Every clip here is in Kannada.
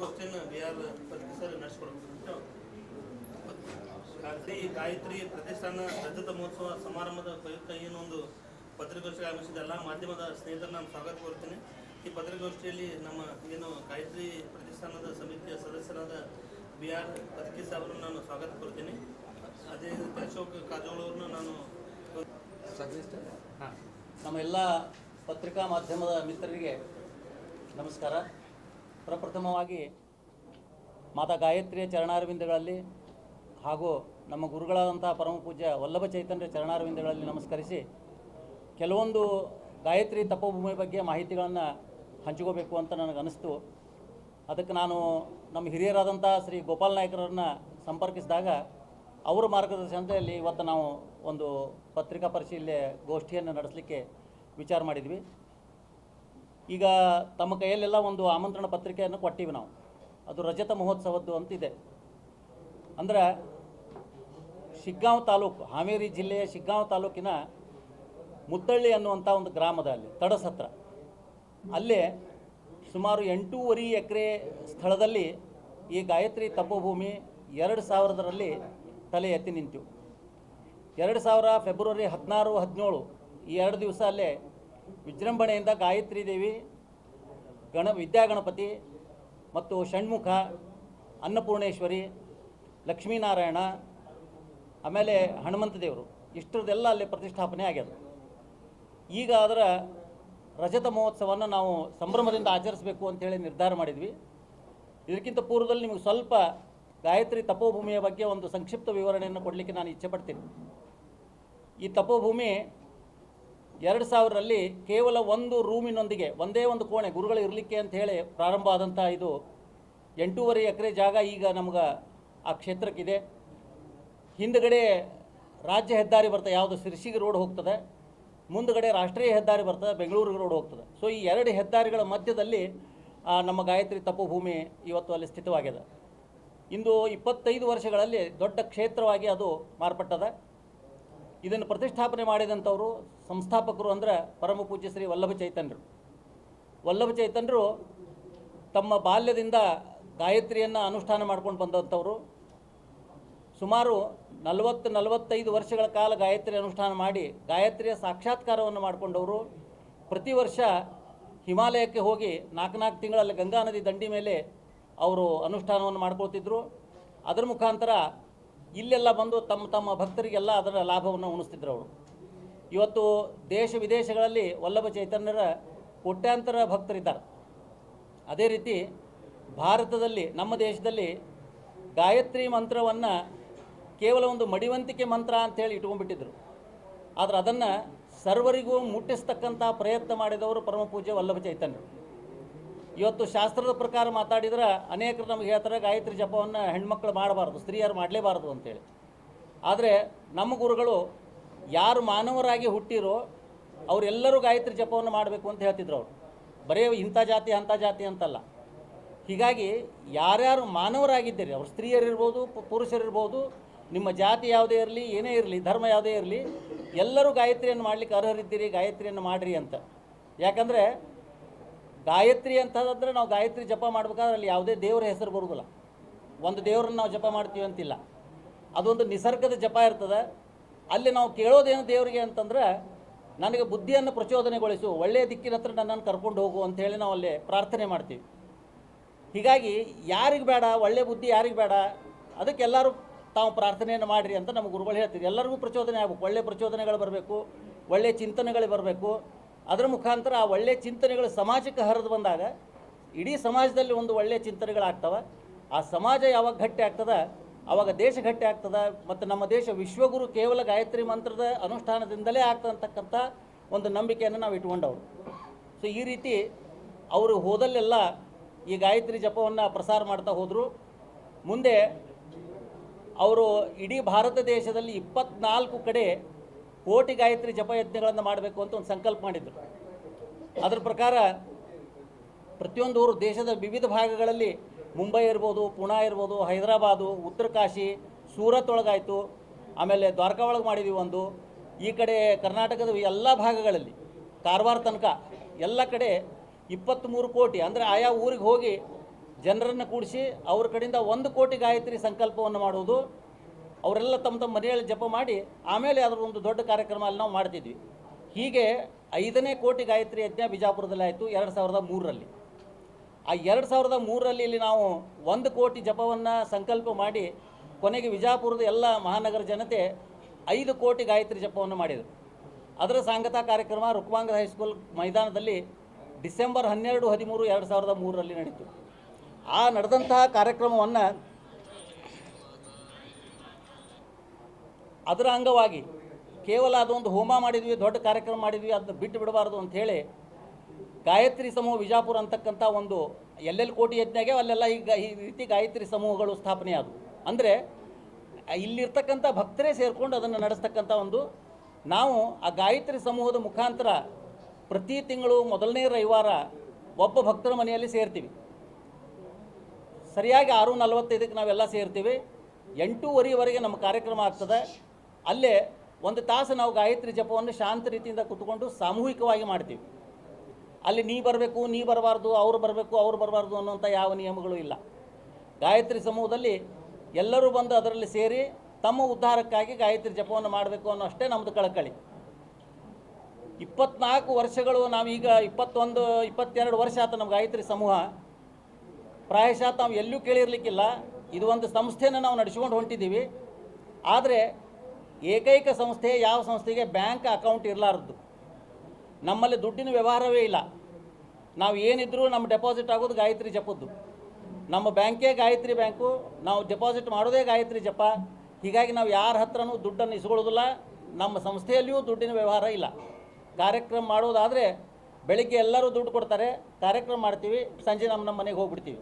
ಪತ್ರಿಕಾಗೋಷ್ಠಿಯನ್ನು ಬಿ ಆರ್ ಸರ್ ನಡೆಸಿಕೊಡ್ಬೇಕು ಶ್ರೀ ಗಾಯತ್ರಿ ಪ್ರತಿಷ್ಠಾನ ರಜತ ಮಹೋತ್ಸವ ಸಮಾರಂಭದ ಪ್ರಯುಕ್ತ ಏನೊಂದು ಪತ್ರಿಕಾಗೋಷ್ಠಿಗೆ ಆಗಮಿಸಿದ ಎಲ್ಲ ಮಾಧ್ಯಮದ ಸ್ನೇಹಿತರನ್ನ ನಾನು ಸ್ವಾಗತ ಕೋರ್ತೀನಿ. ಈ ಪತ್ರಿಕಾಗೋಷ್ಠಿಯಲ್ಲಿ ನಮ್ಮ ಏನು ಗಾಯತ್ರಿ ಪ್ರತಿಷ್ಠಾನದ ಸಮಿತಿಯ ಸದಸ್ಯರಾದ ಬಿ ಆರ್ ಪತ್ರಿಕೆ ಸಾಹೇಬರನ್ನು ನಾನು ಸ್ವಾಗತ ಕೋರ್ತೀನಿ. ಅದೇ ಅಶೋಕ್ ಕಾಜೋಳ ಅವ್ರನ್ನ ನಾನು ನಮ್ಮ ಎಲ್ಲ ಪತ್ರಿಕಾ ಮಾಧ್ಯಮದ ಮಿತ್ರರಿಗೆ ನಮಸ್ಕಾರ. ಪ್ರಪ್ರಥಮವಾಗಿ ಮಾತಾ ಗಾಯತ್ರಿಯ ಚರಣಾರವಿಂದಗಳಲ್ಲಿ ಹಾಗೂ ನಮ್ಮ ಗುರುಗಳಾದಂಥ ಪರಮ ಪೂಜ್ಯ ವಲ್ಲಭ ಚೈತನ್ಯ ಚರಣಾರವಿಂದಗಳಲ್ಲಿ ನಮಸ್ಕರಿಸಿ ಕೆಲವೊಂದು ಗಾಯತ್ರಿ ತಪೋಭೂಮಿ ಬಗ್ಗೆ ಮಾಹಿತಿಗಳನ್ನು ಹಂಚ್ಕೋಬೇಕು ಅಂತ ನನಗೆ ಅನಿಸ್ತು ಅದಕ್ಕೆ ನಾನು ನಮ್ಮ ಹಿರಿಯರಾದಂಥ ಶ್ರೀ ಗೋಪಾಲ್ ನಾಯ್ಕರನ್ನ ಸಂಪರ್ಕಿಸಿದಾಗ ಅವರ ಮಾರ್ಗದರ್ಶನದಲ್ಲಿ ಇವತ್ತು ನಾವು ಒಂದು ಪತ್ರಿಕಾ ಪರಿಶೀಲನೆ ಗೋಷ್ಠಿಯನ್ನು ನಡೆಸಲಿಕ್ಕೆ ವಿಚಾರ ಮಾಡಿದ್ವಿ. ಈಗ ತಮ್ಮ ಕೈಯಲ್ಲೆಲ್ಲ ಒಂದು ಆಮಂತ್ರಣ ಪತ್ರಿಕೆಯನ್ನು ಕೊಟ್ಟಿವಿ ನಾವು. ಅದು ರಜತ ಮಹೋತ್ಸವದ್ದು ಅಂತಿದೆ. ಅಂದ್ರೆ ಶಿಗ್ಗಾಂವ್ ತಾಲೂಕು, ಹಾವೇರಿ ಜಿಲ್ಲೆಯ ಶಿಗ್ಗಾಂವ್ ತಾಲೂಕಿನ ಮುತ್ತಳ್ಳಿ ಅನ್ನುವಂಥ ಒಂದು ಗ್ರಾಮದ ಅಲ್ಲಿ, ತಡಸ್ ಹತ್ರ. ಅಲ್ಲೇ ಸುಮಾರು ಎಂಟೂವರೆ ಎಕರೆ ಸ್ಥಳದಲ್ಲಿ ಈ ಗಾಯತ್ರಿ ತಪೋಭೂಮಿ ಎರಡು ಸಾವಿರದರಲ್ಲಿ ತಲೆ ಎತ್ತಿ ನಿಂತು. ಎರಡು ಸಾವಿರ ಫೆಬ್ರವರಿ ಹದಿನಾರು, ಹದಿನೇಳು ಈ ಎರಡು ದಿವಸ ಅಲ್ಲೇ ವಿಜೃಂಭಣೆಯಿಂದ ಗಾಯತ್ರಿ ದೇವಿ, ಗಣ ವಿದ್ಯಾಗಣಪತಿ ಮತ್ತು ಷಣ್ಮುಖ, ಅನ್ನಪೂರ್ಣೇಶ್ವರಿ, ಲಕ್ಷ್ಮೀನಾರಾಯಣ, ಆಮೇಲೆ ಹನುಮಂತ ದೇವರು ಇಷ್ಟರದೆಲ್ಲ ಅಲ್ಲಿ ಪ್ರತಿಷ್ಠಾಪನೆ ಆಗ್ಯದ. ಈಗ ಅದರ ರಜತ ಮಹೋತ್ಸವವನ್ನು ನಾವು ಸಂಭ್ರಮದಿಂದ ಆಚರಿಸಬೇಕು ಅಂತೇಳಿ ನಿರ್ಧಾರ ಮಾಡಿದ್ವಿ. ಇದಕ್ಕಿಂತ ಪೂರ್ವದಲ್ಲಿ ನಿಮಗೆ ಸ್ವಲ್ಪ ಗಾಯತ್ರಿ ತಪೋಭೂಮಿಯ ಬಗ್ಗೆ ಒಂದು ಸಂಕ್ಷಿಪ್ತ ವಿವರಣೆಯನ್ನು ಕೊಡಲಿಕ್ಕೆ ನಾನು ಇಚ್ಛೆ ಪಡ್ತೀನಿ. ಈ ತಪೋಭೂಮಿ ಎರಡು ಸಾವಿರರಲ್ಲಿ ಕೇವಲ ಒಂದು ರೂಮಿನೊಂದಿಗೆ ಒಂದೇ ಒಂದು ಕೋಣೆ ಗುರುಗಳು ಇರಲಿಕ್ಕೆ ಅಂತ ಹೇಳಿ ಪ್ರಾರಂಭ ಆದಂಥ ಇದು ಎಂಟೂವರೆ ಎಕರೆ ಜಾಗ ಈಗ ನಮ್ಗೆ ಆ ಕ್ಷೇತ್ರಕ್ಕಿದೆ. ಹಿಂದಗಡೆ ರಾಜ್ಯ ಹೆದ್ದಾರಿ ಬರ್ತದೆ, ಯಾವುದು ಸಿರ್ಸಿಗೆ ರೋಡ್ ಹೋಗ್ತದೆ, ಮುಂದಗಡೆ ರಾಷ್ಟ್ರೀಯ ಹೆದ್ದಾರಿ ಬರ್ತದೆ, ಬೆಂಗಳೂರಿಗೆ ರೋಡ್ ಹೋಗ್ತದೆ. ಸೊ ಈ ಎರಡು ಹೆದ್ದಾರಿಗಳ ಮಧ್ಯದಲ್ಲಿ ನಮ್ಮ ಗಾಯತ್ರಿ ತಪೋಭೂಮಿ ಇವತ್ತು ಅಲ್ಲಿ ಸ್ಥಿತವಾಗಿದೆ ಇಂದು ಇಪ್ಪತ್ತೈದು ವರ್ಷಗಳಲ್ಲಿ ದೊಡ್ಡ ಕ್ಷೇತ್ರವಾಗಿ ಅದು ಮಾರ್ಪಟ್ಟದ. ಇದನ್ನು ಪ್ರತಿಷ್ಠಾಪನೆ ಮಾಡಿದಂಥವರು ಸಂಸ್ಥಾಪಕರು ಅಂದರೆ ಪರಮ ಪೂಜ್ಯ ಶ್ರೀ ವಲ್ಲಭ ಚೈತನ್ಯರು. ವಲ್ಲಭ ಚೈತನ್ಯರು ತಮ್ಮ ಬಾಲ್ಯದಿಂದ ಗಾಯತ್ರಿಯನ್ನು ಅನುಷ್ಠಾನ ಮಾಡ್ಕೊಂಡು ಬಂದಂಥವರು. ಸುಮಾರು ನಲವತ್ತು, ನಲವತ್ತೈದು ವರ್ಷಗಳ ಕಾಲ ಗಾಯತ್ರಿ ಅನುಷ್ಠಾನ ಮಾಡಿ ಗಾಯತ್ರಿಯ ಸಾಕ್ಷಾತ್ಕಾರವನ್ನು ಮಾಡಿಕೊಂಡವರು. ಪ್ರತಿ ವರ್ಷ ಹಿಮಾಲಯಕ್ಕೆ ಹೋಗಿ ನಾಲ್ಕು ನಾಲ್ಕು ತಿಂಗಳಲ್ಲಿ ಗಂಗಾ ನದಿ ದಂಡಿ ಮೇಲೆ ಅವರು ಅನುಷ್ಠಾನವನ್ನು ಮಾಡ್ಕೊಳ್ತಿದ್ರು. ಅದರ ಮುಖಾಂತರ ಇಲ್ಲೆಲ್ಲ ಬಂದು ತಮ್ಮ ತಮ್ಮ ಭಕ್ತರಿಗೆಲ್ಲ ಅದರ ಲಾಭವನ್ನು ಉಣಿಸ್ತಿದ್ರು ಅವರು. ಇವತ್ತು ದೇಶ ವಿದೇಶಗಳಲ್ಲಿ ವಲ್ಲಭ ಚೈತನ್ಯರ ಕೋಟ್ಯಾಂತರ ಭಕ್ತರಿದ್ದಾರೆ. ಅದೇ ರೀತಿ ಭಾರತದಲ್ಲಿ, ನಮ್ಮ ದೇಶದಲ್ಲಿ ಗಾಯತ್ರಿ ಮಂತ್ರವನ್ನು ಕೇವಲ ಒಂದು ಮಡಿವಂತಿಕೆ ಮಂತ್ರ ಅಂಥೇಳಿ ಇಟ್ಕೊಂಡ್ಬಿಟ್ಟಿದ್ರು. ಆದರೆ ಅದನ್ನು ಸರ್ವರಿಗೂ ಮುಟ್ಟಿಸ್ತಕ್ಕಂಥ ಪ್ರಯತ್ನ ಮಾಡಿದವರು ಪರಮ ಪೂಜೆ ವಲ್ಲಭ ಚೈತನ್ಯರು. ಇವತ್ತು ಶಾಸ್ತ್ರದ ಪ್ರಕಾರ ಮಾತಾಡಿದ್ರೆ ಅನೇಕರು ನಮ್ಗೆ ಹೇಳ್ತಾರೆ, ಗಾಯತ್ರಿ ಜಪವನ್ನು ಹೆಣ್ಮಕ್ಳು ಮಾಡಬಾರ್ದು, ಸ್ತ್ರೀಯರು ಮಾಡಲೇಬಾರ್ದು ಅಂತೇಳಿ. ಆದರೆ ನಮ್ಮ ಗುರುಗಳು ಯಾರು ಮಾನವರಾಗಿ ಹುಟ್ಟಿರೋ ಅವರೆಲ್ಲರೂ ಗಾಯತ್ರಿ ಜಪವನ್ನು ಮಾಡಬೇಕು ಅಂತ ಹೇಳ್ತಿದ್ರು ಅವರು. ಬರೀ ಇಂಥ ಜಾತಿ, ಅಂಥ ಜಾತಿ ಅಂತಲ್ಲ. ಹೀಗಾಗಿ ಯಾರ್ಯಾರು ಮಾನವರಾಗಿದ್ದೀರಿ, ಅವ್ರು ಸ್ತ್ರೀಯರಿರ್ಬೋದು ಪುರುಷರಿರ್ಬೋದು, ನಿಮ್ಮ ಜಾತಿ ಯಾವುದೇ ಇರಲಿ, ಏನೇ ಇರಲಿ, ಧರ್ಮ ಯಾವುದೇ ಇರಲಿ, ಎಲ್ಲರೂ ಗಾಯತ್ರಿಯನ್ನು ಮಾಡಲಿಕ್ಕೆ ಅರ್ಹರಿದ್ದೀರಿ, ಗಾಯತ್ರಿಯನ್ನು ಮಾಡಿರಿ ಅಂತ. ಯಾಕಂದರೆ ಗಾಯತ್ರಿ ಅಂತಂದ್ರೆ ನಾವು ಗಾಯತ್ರಿ ಜಪ ಮಾಡ್ಬೇಕಾದ್ರೆ ಅಲ್ಲಿ ಯಾವುದೇ ದೇವರ ಹೆಸರು ಬರುವುದಿಲ್ಲ ಒಂದು ದೇವರನ್ನು ನಾವು ಜಪ ಮಾಡ್ತೀವಿ ಅಂತಿಲ್ಲ. ಅದೊಂದು ನಿಸರ್ಗದ ಜಪ ಇರ್ತದೆ. ಅಲ್ಲಿ ನಾವು ಕೇಳೋದೇನು ದೇವರಿಗೆ ಅಂತಂದ್ರೆ ನನಗೆ ಬುದ್ಧಿಯನ್ನು ಪ್ರಚೋದನೆಗೊಳಿಸು, ಒಳ್ಳೆಯ ದಿಕ್ಕಿನ ಹತ್ರ ನನ್ನನ್ನು ಕರ್ಕೊಂಡು ಹೋಗು ಅಂತೇಳಿ ನಾವು ಅಲ್ಲಿ ಪ್ರಾರ್ಥನೆ ಮಾಡ್ತೀವಿ. ಹೀಗಾಗಿ ಯಾರಿಗೆ ಬೇಡ, ಒಳ್ಳೆ ಬುದ್ಧಿ ಯಾರಿಗೆ ಬೇಡ, ಅದಕ್ಕೆ ಎಲ್ಲರೂ ತಾವು ಪ್ರಾರ್ಥನೆಯನ್ನು ಮಾಡಿರಿ ಅಂತ ನಮ್ಮ ಗುರುಗಳು ಹೇಳ್ತೀವಿ ಎಲ್ಲರಿಗೂ ಪ್ರಚೋದನೆ ಆಗಬೇಕು. ಒಳ್ಳೆ ಪ್ರಚೋದನೆಗಳು ಬರಬೇಕು ಒಳ್ಳೆಯ ಚಿಂತನೆಗಳು ಬರಬೇಕು. ಅದರ ಮುಖಾಂತರ ಆ ಒಳ್ಳೆಯ ಚಿಂತನೆಗಳು ಸಮಾಜಕ್ಕೆ ಹರಿದು ಬಂದಾಗ ಇಡೀ ಸಮಾಜದಲ್ಲಿ ಒಂದು ಒಳ್ಳೆಯ ಚಿಂತನೆಗಳಾಗ್ತವೆ ಆ ಸಮಾಜ ಯಾವಾಗ ಗಟ್ಟಿ ಆಗ್ತದೆ? ಆವಾಗ ದೇಶ ಗಟ್ಟಿ ಆಗ್ತದೆ? ಮತ್ತು ನಮ್ಮ ದೇಶ ವಿಶ್ವಗುರು ಕೇವಲ ಗಾಯತ್ರಿ ಮಂತ್ರದ ಅನುಷ್ಠಾನದಿಂದಲೇ ಆಗ್ತಂತಕ್ಕಂಥ ಒಂದು ನಂಬಿಕೆಯನ್ನು ನಾವು ಇಟ್ಕೊಂಡವರು ಸೊ ಈ ರೀತಿ ಅವರು ಹೋದಲ್ಲೆಲ್ಲ ಈ ಗಾಯತ್ರಿ ಜಪವನ್ನು ಪ್ರಸಾರ ಮಾಡ್ತಾ ಹೋದರು. ಮುಂದೆ ಅವರು ಇಡೀ ಭಾರತ ದೇಶದಲ್ಲಿ ಇಪ್ಪತ್ನಾಲ್ಕು ಕಡೆ ಕೋಟಿ ಗಾಯತ್ರಿ ಜಪಯಜ್ಞಗಳನ್ನು ಮಾಡಬೇಕು ಅಂತ ಒಂದು ಸಂಕಲ್ಪ ಮಾಡಿದ್ರು. ಅದರ ಪ್ರಕಾರ ಪ್ರತಿಯೊಂದು ಊರು ದೇಶದ ವಿವಿಧ ಭಾಗಗಳಲ್ಲಿ ಮುಂಬೈ ಇರ್ಬೋದು, ಪುಣಾ ಇರ್ಬೋದು, ಹೈದರಾಬಾದು, ಉತ್ತರ ಕಾಶಿ, ಸೂರತ್ ಒಳಗಾಯಿತು, ಆಮೇಲೆ ದ್ವಾರಕಾ ಒಳಗೆ ಮಾಡಿದ್ವಿ ಒಂದು. ಈ ಕಡೆ ಕರ್ನಾಟಕದ ಎಲ್ಲ ಭಾಗಗಳಲ್ಲಿ ಕಾರವಾರ ತನಕ ಎಲ್ಲ ಕಡೆ ಇಪ್ಪತ್ತ್ಮೂರು ಕೋಟಿ, ಅಂದರೆ ಆಯಾ ಊರಿಗೆ ಹೋಗಿ ಜನರನ್ನು ಕೂಡಿಸಿ ಅವ್ರ ಕಡೆಯಿಂದ ಒಂದು ಕೋಟಿ ಗಾಯತ್ರಿ ಸಂಕಲ್ಪವನ್ನು ಮಾಡುವುದು ಅವರೆಲ್ಲ ತಮ್ಮ ತಮ್ಮ ಮನೆಯಲ್ಲಿ ಜಪ ಮಾಡಿ ಆಮೇಲೆ ಅದರ ಒಂದು ದೊಡ್ಡ ಕಾರ್ಯಕ್ರಮ ಅಲ್ಲಿ ನಾವು ಮಾಡ್ತಿದ್ವಿ. ಹೀಗೆ ಐದನೇ ಕೋಟಿ ಗಾಯತ್ರಿ ಯಜ್ಞ ಬಿಜಾಪುರದಲ್ಲಿ ಆಯಿತು ಎರಡು ಸಾವಿರದ ಮೂರರಲ್ಲಿ. ಆ ಎರಡು ಸಾವಿರದ ಮೂರರಲ್ಲಿ ಇಲ್ಲಿ ನಾವು ಒಂದು ಕೋಟಿ ಜಪವನ್ನು ಸಂಕಲ್ಪ ಮಾಡಿ ಕೊನೆಗೆ ವಿಜಾಪುರದ ಎಲ್ಲ ಮಹಾನಗರ ಜನತೆ ಐದು ಕೋಟಿ ಗಾಯತ್ರಿ ಜಪವನ್ನು ಮಾಡಿದರು. ಅದರ ಸಾಂಗತಾ ಕಾರ್ಯಕ್ರಮ ರುಕ್ಮಾಂಗದ ಹೈಸ್ಕೂಲ್ ಮೈದಾನದಲ್ಲಿ ಡಿಸೆಂಬರ್ ಹನ್ನೆರಡು ಹದಿಮೂರು ಎರಡು ಸಾವಿರದ ಮೂರರಲ್ಲಿ ನಡೀತು. ಆ ನಡೆದಂತಹ ಕಾರ್ಯಕ್ರಮವನ್ನು ಅದರ ಅಂಗವಾಗಿ ಕೇವಲ ಅದೊಂದು ಹೋಮ ಮಾಡಿದ್ವಿ, ದೊಡ್ಡ ಕಾರ್ಯಕ್ರಮ ಮಾಡಿದ್ವಿ, ಅದನ್ನ ಬಿಟ್ಟು ಬಿಡಬಾರ್ದು ಅಂಥೇಳಿ ಗಾಯತ್ರಿ ಸಮೂಹ ವಿಜಾಪುರ ಅಂತಕ್ಕಂಥ ಒಂದು ಎಲ್ಲೆಲ್ಲಿ ಕೋಟಿ ಯಜ್ಞಾಗೆ ಅಲ್ಲೆಲ್ಲ ಈಗ ಈ ರೀತಿ ಗಾಯತ್ರಿ ಸಮೂಹಗಳು ಸ್ಥಾಪನೆ ಆದವು. ಅಂದರೆ ಇಲ್ಲಿರ್ತಕ್ಕಂಥ ಭಕ್ತರೇ ಸೇರಿಕೊಂಡು ಅದನ್ನು ನಡೆಸ್ತಕ್ಕಂಥ ಒಂದು ನಾವು ಆ ಗಾಯತ್ರಿ ಸಮೂಹದ ಮುಖಾಂತರ ಪ್ರತಿ ತಿಂಗಳು ಮೊದಲನೇ ರವಿವಾರ ಒಬ್ಬ ಭಕ್ತರ ಮನೆಯಲ್ಲಿ ಸೇರ್ತೀವಿ. ಸರಿಯಾಗಿ ಆರು ನಲವತ್ತೈದಕ್ಕೆ ನಾವೆಲ್ಲ ಸೇರ್ತೀವಿ. ಎಂಟೂವರೆವರೆಗೆ ನಮ್ಮ ಕಾರ್ಯಕ್ರಮ ಆಗ್ತದೆ. ಅಲ್ಲೇ ಒಂದು ತಾಸು ನಾವು ಗಾಯತ್ರಿ ಜಪವನ್ನು ಶಾಂತ ರೀತಿಯಿಂದ ಕುತ್ಕೊಂಡು ಸಾಮೂಹಿಕವಾಗಿ ಮಾಡ್ತೀವಿ. ಅಲ್ಲಿ ನೀ ಬರಬೇಕು, ನೀ ಬರಬಾರ್ದು, ಅವ್ರು ಬರಬೇಕು, ಅವ್ರು ಬರಬಾರ್ದು ಅನ್ನೋಂಥ ಯಾವ ನಿಯಮಗಳು ಇಲ್ಲ. ಗಾಯತ್ರಿ ಸಮೂಹದಲ್ಲಿ ಎಲ್ಲರೂ ಬಂದು ಅದರಲ್ಲಿ ಸೇರಿ ತಮ್ಮ ಉದ್ಧಾರಕ್ಕಾಗಿ ಗಾಯತ್ರಿ ಜಪವನ್ನು ಮಾಡಬೇಕು ಅನ್ನೋ ಅಷ್ಟೇ ನಮ್ಮದು ಕಳಕಳಿ. ಇಪ್ಪತ್ನಾಲ್ಕು ವರ್ಷಗಳು ನಾವೀಗ ಇಪ್ಪತ್ತೊಂದು, ಇಪ್ಪತ್ತೆರಡು ವರ್ಷ ಆತ ನಮ್ಮ ಗಾಯತ್ರಿ ಸಮೂಹ. ಪ್ರಾಯಶಃ ತಾವು ಎಲ್ಲೂ ಕೇಳಿರಲಿಕ್ಕಿಲ್ಲ. ಇದು ಒಂದು ಸಂಸ್ಥೆನ ನಾವು ನಡೆಸ್ಕೊಂಡು ಹೊಂಟಿದ್ದೀವಿ ಆದರೆ ಏಕೈಕ ಸಂಸ್ಥೆ ಯಾವ ಸಂಸ್ಥೆಗೆ ಬ್ಯಾಂಕ್ ಅಕೌಂಟ್ ಇರಲಾರದ್ದು ನಮ್ಮಲ್ಲಿ ದುಡ್ಡಿನ ವ್ಯವಹಾರವೇ ಇಲ್ಲ. ನಾವು ಏನಿದ್ರೂ ನಮ್ಮ ಡೆಪಾಸಿಟ್ ಆಗೋದು ಗಾಯತ್ರಿ ಜಪದ್ದು. ನಮ್ಮ ಬ್ಯಾಂಕೇ ಗಾಯತ್ರಿ ಬ್ಯಾಂಕು, ನಾವು ಡೆಪಾಸಿಟ್ ಮಾಡೋದೇ ಗಾಯತ್ರಿ ಜಪ. ಹೀಗಾಗಿ ನಾವು ಯಾರ ಹತ್ರನೂ ದುಡ್ಡನ್ನು ಇಸ್ಕೊಳ್ಳೋದಿಲ್ಲ, ನಮ್ಮ ಸಂಸ್ಥೆಯಲ್ಲಿಯೂ ದುಡ್ಡಿನ ವ್ಯವಹಾರ ಇಲ್ಲ. ಕಾರ್ಯಕ್ರಮ ಮಾಡೋದಾದರೆ ಬೆಳಿಗ್ಗೆ ಎಲ್ಲರೂ ದುಡ್ಡು ಕೊಡ್ತಾರೆ, ಕಾರ್ಯಕ್ರಮ ಮಾಡ್ತೀವಿ, ಸಂಜೆ ನಮ್ಮ ನಮ್ಮ ಮನೆಗೆ ಹೋಗ್ಬಿಡ್ತೀವಿ.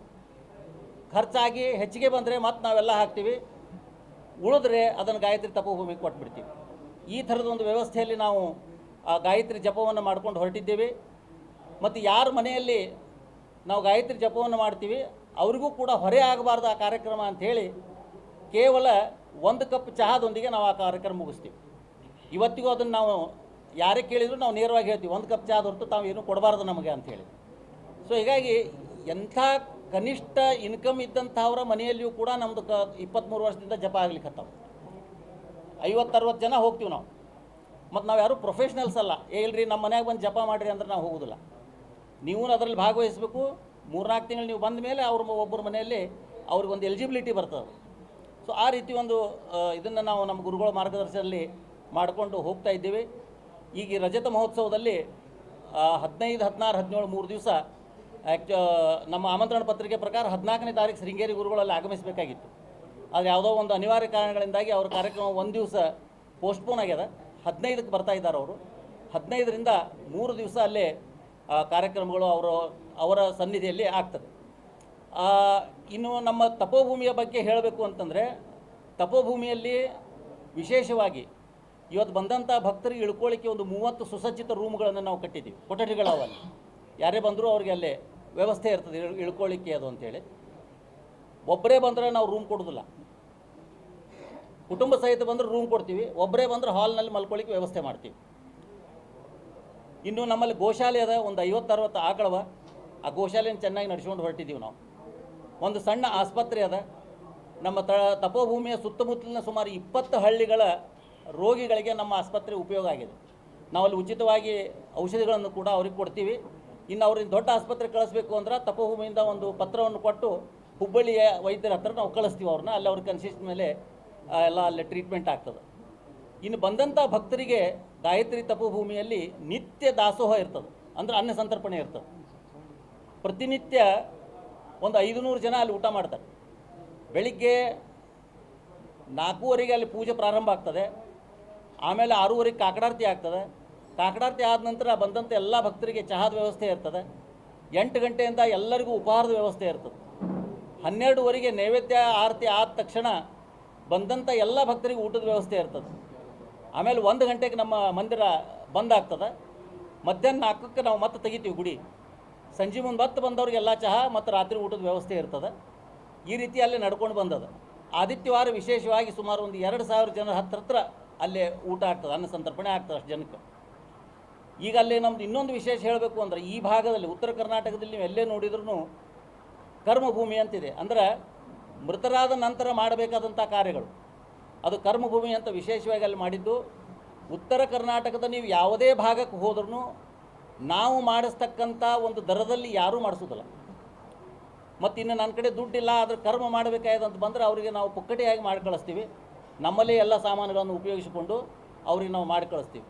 ಖರ್ಚಾಗಿ ಹೆಚ್ಚಿಗೆ ಬಂದರೆ ಮತ್ತೆ ನಾವೆಲ್ಲ ಹಾಕ್ತೀವಿ. ಉಳಿದ್ರೆ ಅದನ್ನು ಗಾಯತ್ರಿ ತಪೋಭೂಮಿಗೆ ಕೊಟ್ಬಿಡ್ತೀವಿ. ಈ ಥರದ ಒಂದು ವ್ಯವಸ್ಥೆಯಲ್ಲಿ ನಾವು, ಆ ಗಾಯತ್ರಿ ಜಪವನ್ನು ಮಾಡ್ಕೊಂಡು ಹೊರಟಿದ್ದೇವೆ. ಮತ್ತು ಯಾರ ಮನೆಯಲ್ಲಿ ನಾವು ಗಾಯತ್ರಿ ಜಪವನ್ನು ಮಾಡ್ತೀವಿ, ಅವರಿಗೂ ಕೂಡ ಹೊರೆ ಆಗಬಾರ್ದು ಆ ಕಾರ್ಯಕ್ರಮ ಅಂಥೇಳಿ ಕೇವಲ ಒಂದು ಕಪ್ ಚಹಾದೊಂದಿಗೆ ನಾವು ಆ ಕಾರ್ಯಕ್ರಮ ಮುಗಿಸ್ತೀವಿ. ಇವತ್ತಿಗೂ ಅದನ್ನು ನಾವು ಯಾರೇ ಕೇಳಿದ್ರು ನಾವು ನೇರವಾಗಿ ಹೇಳ್ತೀವಿ, ಒಂದು ಕಪ್ ಚಹಾದ ಹೊರತು ತಾವು ಏನೂ ಕೊಡಬಾರ್ದು ನಮಗೆ ಅಂಥೇಳಿ. ಸೊ ಹೀಗಾಗಿ ಎಂಥ ಕನಿಷ್ಠ ಇನ್ಕಮ್ ಇದ್ದಂಥವ್ರ ಮನೆಯಲ್ಲಿಯೂ ಕೂಡ ನಮ್ದು ಕ ಇಪ್ಪತ್ತ್ಮೂರು ವರ್ಷದಿಂದ ಜಪ ಆಗ್ಲಿಕ್ಕೆ ಐವತ್ತು ಐವತ್ತರವತ್ತು ಜನ ಹೋಗ್ತೀವಿ ನಾವು. ಮತ್ತು ನಾವು ಯಾರು ಪ್ರೊಫೆಷ್ನಲ್ಸ್ ಅಲ್ಲ. ಏ ಇಲ್ರಿ ನಮ್ಮ ಮನೆಯಾಗ ಬಂದು ಜಪ ಮಾಡಿರಿ ಅಂದ್ರೆ ನಾವು ಹೋಗೋದಿಲ್ಲ. ನೀವು ಅದರಲ್ಲಿ ಭಾಗವಹಿಸಬೇಕು. ಮೂರ್ನಾಲ್ಕು ತಿಂಗಳು ನೀವು ಬಂದ ಮೇಲೆ ಅವ್ರ ಒಬ್ಬರ ಮನೆಯಲ್ಲಿ ಅವ್ರಿಗೊಂದು ಎಲಿಜಿಬಿಲಿಟಿ ಬರ್ತದೆ ಸೊ ಆ ರೀತಿ ಒಂದು ಇದನ್ನು ನಾವು ನಮ್ಮ ಗುರುಗಳ ಮಾರ್ಗದರ್ಶನದಲ್ಲಿ ಮಾಡಿಕೊಂಡು ಹೋಗ್ತಾ ಇದ್ದೀವಿ. ಈಗ ರಜತ ಮಹೋತ್ಸವದಲ್ಲಿ ಹದಿನೈದು, ಹದಿನಾರು, ಹದಿನೇಳು, ಮೂರು ದಿವಸ ಆ್ಯಕ್ಚು ನಮ್ಮ ಆಮಂತ್ರಣ ಪತ್ರಿಕೆ ಪ್ರಕಾರ ಹದಿನಾಲ್ಕನೇ ತಾರೀಕು ಶೃಂಗೇರಿ ಗುರುಗಳಲ್ಲಿ ಆಗಮಿಸಬೇಕಾಗಿತ್ತು. ಆದರೆ ಯಾವುದೋ ಒಂದು ಅನಿವಾರ್ಯ ಕಾರಣಗಳಿಂದಾಗಿ ಅವ್ರ ಕಾರ್ಯಕ್ರಮ ಒಂದು ದಿವಸ ಪೋಸ್ಟ್ಪೋನ್ ಆಗ್ಯದ. ಹದಿನೈದಕ್ಕೆ ಬರ್ತಾ ಇದ್ದಾರೆ ಅವರು. ಹದಿನೈದರಿಂದ ಮೂರು ದಿವಸ ಅಲ್ಲೇ ಕಾರ್ಯಕ್ರಮಗಳು ಅವರು, ಅವರ ಸನ್ನಿಧಿಯಲ್ಲಿ ಆಗ್ತದೆ. ಇನ್ನು ನಮ್ಮ ತಪೋಭೂಮಿಯ ಬಗ್ಗೆ ಹೇಳಬೇಕು ಅಂತಂದರೆ, ತಪೋಭೂಮಿಯಲ್ಲಿ ವಿಶೇಷವಾಗಿ ಇವತ್ತು ಬಂದಂಥ ಭಕ್ತರಿಗೆ ಇಳ್ಕೊಳ್ಳಿಕ್ಕೆ ಒಂದು ಮೂವತ್ತು ಸುಸಜ್ಜಿತ ರೂಮ್ಗಳನ್ನು ನಾವು ಕಟ್ಟಿದ್ದೀವಿ. ಕೊಠಡಿಗಳವಲ್ಲಿ. ಯಾರೇ ಬಂದರೂ ಅವ್ರಿಗೆ ಅಲ್ಲೇ ವ್ಯವಸ್ಥೆ ಇರ್ತದೆ, ಇಳ್- ಇಳ್ಕೊಳ್ಳಿಕ್ಕೆ ಅದು ಅಂತೇಳಿ. ಒಬ್ಬರೇ ಬಂದರೆ ನಾವು ರೂಮ್ ಕೊಡೋದಿಲ್ಲ. ಕುಟುಂಬ ಸಹಿತ ಬಂದರೆ ರೂಮ್ ಕೊಡ್ತೀವಿ ಒಬ್ಬರೇ ಬಂದರೆ ಹಾಲ್ನಲ್ಲಿ ಮಲ್ಕೊಳ್ಳಿಕ್ಕೆ ವ್ಯವಸ್ಥೆ ಮಾಡ್ತೀವಿ. ಇನ್ನು ನಮ್ಮಲ್ಲಿ ಗೋಶಾಲೆ ಅದ, ಒಂದು ಐವತ್ತು, ಅರವತ್ತು ಆಕಳವ, ಆ ಗೋಶಾಲೆಯನ್ನು ಚೆನ್ನಾಗಿ ನಡೆಸ್ಕೊಂಡು ಹೊರಟಿದ್ದೀವಿ ನಾವು. ಒಂದು ಸಣ್ಣ ಆಸ್ಪತ್ರೆ ಅದ, ನಮ್ಮ ತ, ತಪೋಭೂಮಿಯ ಸುತ್ತಮುತ್ತಲಿನ ಸುಮಾರು ಇಪ್ಪತ್ತು ಹಳ್ಳಿಗಳ ರೋಗಿಗಳಿಗೆ ನಮ್ಮ ಆಸ್ಪತ್ರೆ ಉಪಯೋಗ ಆಗಿದೆ. ನಾವಲ್ಲಿ ಉಚಿತವಾಗಿ ಔಷಧಿಗಳನ್ನು ಕೂಡ ಅವ್ರಿಗೆ ಕೊಡ್ತೀವಿ. ಇನ್ನು ಅವ್ರಿಗೆ ದೊಡ್ಡ ಆಸ್ಪತ್ರೆ ಕಳಿಸ್ಬೇಕು ಅಂದ್ರೆ ತಪೋಭೂಮಿಯಿಂದ ಒಂದು ಪತ್ರವನ್ನು ಕೊಟ್ಟು ಹುಬ್ಬಳ್ಳಿಯ ವೈದ್ಯರ ಹತ್ರ ನಾವು ಕಳಿಸ್ತೀವಿ ಅವ್ರನ್ನ. ಅಲ್ಲಿ ಅವ್ರ ಕನ್ಸಿಸ್ಟ್ ಮೇಲೆ ಎಲ್ಲ ಅಲ್ಲಿ ಟ್ರೀಟ್ಮೆಂಟ್ ಆಗ್ತದೆ. ಇನ್ನು ಬಂದಂಥ ಭಕ್ತರಿಗೆ ಗಾಯತ್ರಿ ತಪೋಭೂಮಿಯಲ್ಲಿ ನಿತ್ಯ ದಾಸೋಹ ಇರ್ತದೆ. ಅಂದ್ರೆ ಅನ್ನ ಸಂತರ್ಪಣೆ ಇರ್ತದೆ. ಪ್ರತಿನಿತ್ಯ ಒಂದು ಐದುನೂರು ಜನ ಅಲ್ಲಿ ಊಟ ಮಾಡ್ತಾರೆ. ಬೆಳಿಗ್ಗೆ ನಾಲ್ಕೂವರೆಗೆ ಅಲ್ಲಿ ಪೂಜೆ ಪ್ರಾರಂಭ ಆಗ್ತದೆ. ಆಮೇಲೆ ಆರೂವರೆಗೆ ಕಾಕಡಾರ್ತಿ ಆಗ್ತದೆ. ಕಾಕಡಾರತಿ ಆದ ನಂತರ ಬಂದಂಥ ಎಲ್ಲ ಭಕ್ತರಿಗೆ ಚಹಾದ ವ್ಯವಸ್ಥೆ ಇರ್ತದೆ. ಎಂಟು ಗಂಟೆಯಿಂದ ಎಲ್ಲರಿಗೂ ಉಪಹಾರದ ವ್ಯವಸ್ಥೆ ಇರ್ತದೆ. ಹನ್ನೆರಡುವರೆಗೆ ನೈವೇದ್ಯ ಆರತಿ ಆದ ತಕ್ಷಣ ಬಂದಂಥ ಎಲ್ಲ ಭಕ್ತರಿಗೆ ಊಟದ ವ್ಯವಸ್ಥೆ ಇರ್ತದೆ. ಆಮೇಲೆ ಒಂದು ಗಂಟೆಗೆ ನಮ್ಮ ಮಂದಿರ ಬಂದ್ ಆಗ್ತದೆ. ಮಧ್ಯಾಹ್ನ ನಾಲ್ಕಕ್ಕೆ ನಾವು ಮತ್ತೆ ತೆಗಿತೀವಿ ಗುಡಿ. ಸಂಜೆ ಮುಂದೆ ಮತ್ತೆ ಬಂದವ್ರಿಗೆಲ್ಲ ಚಹಾ ಮತ್ತು ರಾತ್ರಿ ಊಟದ ವ್ಯವಸ್ಥೆ ಇರ್ತದೆ. ಈ ರೀತಿ ಅಲ್ಲೇ ನಡ್ಕೊಂಡು ಬಂದದ. ಆದಿತ್ಯವಾರ ವಿಶೇಷವಾಗಿ ಸುಮಾರು ಒಂದು ಎರಡು ಸಾವಿರ ಜನ ಹತ್ರ ಹತ್ರ ಅಲ್ಲೇ ಊಟ ಆಗ್ತದೆ. ಅನ್ನ ಸಂತರ್ಪಣೆ ಆಗ್ತದೆ ಅಷ್ಟು ಜನಕ್ಕೆ. ಈಗ ಅಲ್ಲಿ ನಮ್ದು ಇನ್ನೊಂದು ವಿಶೇಷ ಹೇಳಬೇಕು ಅಂದರೆ ಈ ಭಾಗದಲ್ಲಿ ಉತ್ತರ ಕರ್ನಾಟಕದಲ್ಲಿ ನೀವು ಎಲ್ಲೇ ನೋಡಿದ್ರೂ ಕರ್ಮಭೂಮಿ ಅಂತಿದೆ. ಅಂದರೆ ಮೃತರಾದ ನಂತರ ಮಾಡಬೇಕಾದಂಥ ಕಾರ್ಯಗಳು. ಅದು ಕರ್ಮಭೂಮಿ ಅಂತ ವಿಶೇಷವಾಗಿ ಅಲ್ಲಿ ಮಾಡಿದ್ದು. ಉತ್ತರ ಕರ್ನಾಟಕದ ನೀವು ಯಾವುದೇ ಭಾಗಕ್ಕೆ ಹೋದ್ರೂ ನಾವು ಮಾಡಿಸ್ತಕ್ಕಂಥ ಒಂದು ದರದಲ್ಲಿ ಯಾರೂ ಮಾಡಿಸೋದಿಲ್ಲ ಮತ್ತು ಇನ್ನು ನನ್ನ ಕಡೆ ದುಡ್ಡಿಲ್ಲ, ಆದರೆ ಕರ್ಮ ಮಾಡಬೇಕಾಯ್ದಂತ ಬಂದರೆ ಅವರಿಗೆ ನಾವು ಪುಕ್ಕಟಿಯಾಗಿ ಮಾಡಿ ಕಳಿಸ್ತೀವಿ ನಮ್ಮಲ್ಲೇ ಎಲ್ಲ ಸಾಮಾನುಗಳನ್ನು ಉಪಯೋಗಿಸಿಕೊಂಡು ಅವ್ರಿಗೆ ನಾವು ಮಾಡಿ ಕಳಿಸ್ತೀವಿ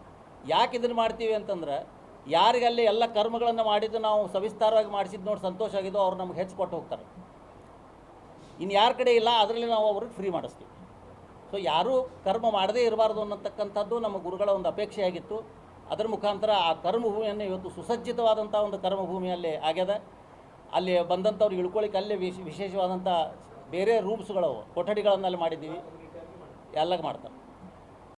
ಯಾಕೆ ಇದನ್ನು ಮಾಡ್ತೀವಿ ಅಂತಂದ್ರೆ, ಯಾರಿಗಲ್ಲಿ ಎಲ್ಲ ಕರ್ಮಗಳನ್ನು ಮಾಡಿದ್ದು ನಾವು ಸವಿಸ್ತಾರವಾಗಿ ಮಾಡಿಸಿದ್ದು ನೋಡಿ ಸಂತೋಷ ಆಗಿದ್ದು ಅವ್ರು ನಮ್ಗೆ ಹೆಚ್ಚು ಕೊಟ್ಟು ಹೋಗ್ತಾರೆ. ಇನ್ನು ಯಾರ ಕಡೆ ಇಲ್ಲ, ಅದರಲ್ಲಿ ನಾವು ಅವ್ರಿಗೆ ಫ್ರೀ ಮಾಡಿಸ್ತೀವಿ. ಸೊ ಯಾರೂ ಕರ್ಮ ಮಾಡದೇ ಇರಬಾರ್ದು ಅನ್ನತಕ್ಕಂಥದ್ದು ನಮ್ಮ ಗುರುಗಳ ಒಂದು ಅಪೇಕ್ಷೆ ಆಗಿತ್ತು. ಅದರ ಮುಖಾಂತರ ಆ ಕರ್ಮಭೂಮಿಯನ್ನು ಇವತ್ತು ಸುಸಜ್ಜಿತವಾದಂಥ ಒಂದು ಕರ್ಮಭೂಮಿಯಲ್ಲಿ ಆಗ್ಯದ. ಅಲ್ಲಿ ಬಂದಂಥವ್ರು ಇಳ್ಕೊಳ್ಳಿಕ್ಕೆ ಅಲ್ಲೇ ವಿಶ್, ವಿಶೇಷವಾದಂಥ ಬೇರೆ ರೂಮ್ಸ್ಗಳವು ಕೊಠಡಿಗಳನ್ನು ಅಲ್ಲಿ ಮಾಡಿದ್ದೀವಿ. ಎಲ್ಲ ಮಾಡ್ತಾರೆ.